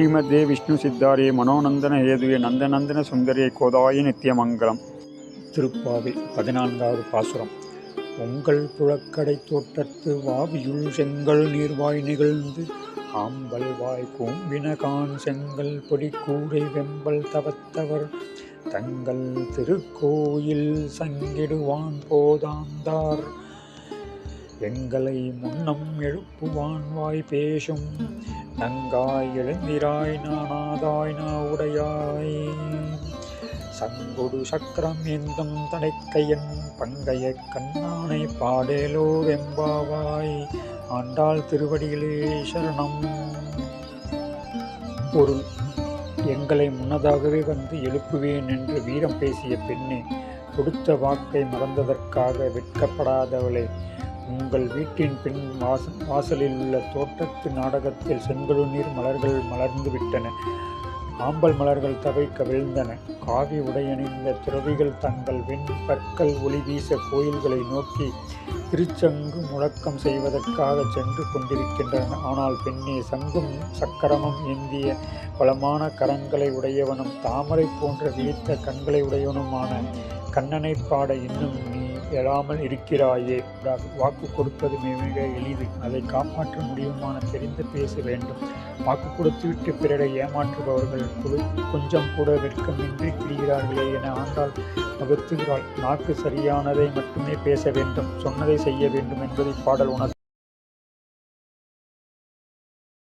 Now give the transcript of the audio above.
ஸ்ரீமதே விஷ்ணு சித்தாரே மனோநந்தன ஏதுவே நந்தநந்தன சுந்தரே கோதாய நித்தியமங்கலம் திருப்பாவை பதினான்காவது பாசுரம். உங்கள் புழக்கடை தோட்டத்து வாவியுள் செங்கல் நீர்வாய் நிகழ்ந்து ஆம்பல் வாய் கூம்பினகான் செங்கல் பொடி கூடை வெம்பல் தவத்தவர். தங்கள் திருக்கோயில் சங்கிடுவான் போதாந்தார். எங்களை முன்னம் எழுப்புவான் வாய் பேசும். நங்காய் எழுந்திராய் நானாதாய் நா உடையாய் சங்கொடு சக்கரம் எந்தும் தடைக்கையன் பங்கைய கண்ணானை பாடேலோ வெம்பாவாய் ஆண்டாள் திருவடிகளே சரணம். பொருள் எங்களை முன்னதாகவே வந்து எழுப்புவேன் என்று வீரம் பேசிய பெண்ணே கொடுத்த வாக்கை மறந்ததற்காக வெட்கப்படாதவளே உங்கள் வீட்டின் பின் வாச வாசலில் உள்ள தோட்டத்து நாடகத்தில் செங்கழுநீர் மலர்கள் மலர்ந்து விட்டன. ஆம்பல் மலர்கள் தவை கவிழ்ந்தன காவி உடையணிந்த துறவிகள் தங்கள் வெண் பற்கள் ஒளி வீச கோயில்களை நோக்கி திருச்சங்கு முழக்கம் செய்வதற்காக சென்று கொண்டிருக்கின்றன. ஆனால் பெண்ணே சங்கும் சக்கரமும் ஏந்திய பலமான கரங்களை உடையவனும் தாமரை போன்ற விழித்த கண்களை உடையவனுமான கண்ணனை பாட இன்னும் நீ எழாமல் இருக்கிறாயே. வாக்கு கொடுப்பது மிக எளிது. அதை காப்பாற்ற முடியுமான தெரிந்து பேச வேண்டும். வாக்கு கொடுத்துவிட்டு பிறரை ஏமாற்றுபவர்கள் கொஞ்சம் கூட வெட்கமின்றி கிழிகிறார்களே என ஆண்டால் பகுத்துகிறாள் நாக்கு சரியானதை மட்டுமே பேச வேண்டும். சொன்னதை செய்ய வேண்டும் என்பதை பாடல் உணர்